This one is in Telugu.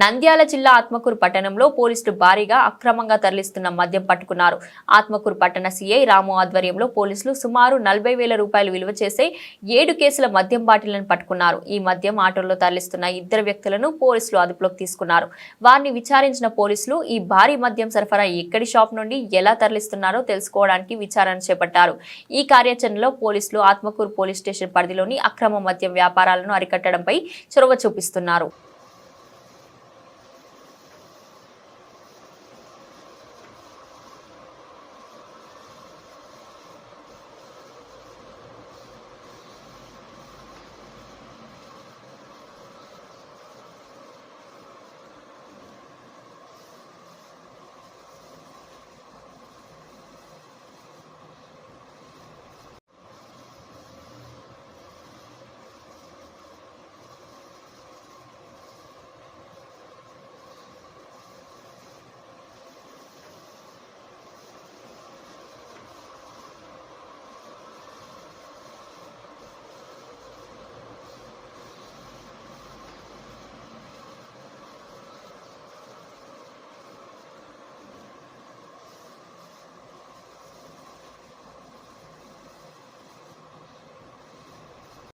నంద్యాల జిల్లా ఆత్మకూరు పట్టణంలో పోలీసులు భారీగా అక్రమంగా తరలిస్తున్న మద్యం పట్టుకున్నారు. ఆత్మకూరు పట్టణ సీఐ రాము ఆధ్వర్యంలో పోలీసులు సుమారు నలభై వేల రూపాయలు విలువ చేసే ఏడు కేసుల మద్యం బాటిళ్ళను పట్టుకున్నారు. ఈ మద్యం ఆటోల్లో తరలిస్తున్న ఇద్దరు వ్యక్తులను పోలీసులు అదుపులోకి తీసుకున్నారు. వారిని విచారించిన పోలీసులు ఈ భారీ మద్యం సరఫరా ఎక్కడి షాప్ నుండి ఎలా తరలిస్తున్నారో తెలుసుకోవడానికి విచారణ చేపట్టారు. ఈ కార్యాచరణలో పోలీసులు ఆత్మకూరు పోలీస్ స్టేషన్ పరిధిలోని అక్రమ మద్యం వ్యాపారాలను అరికట్టడంపై చొరవ చూపిస్తున్నారు.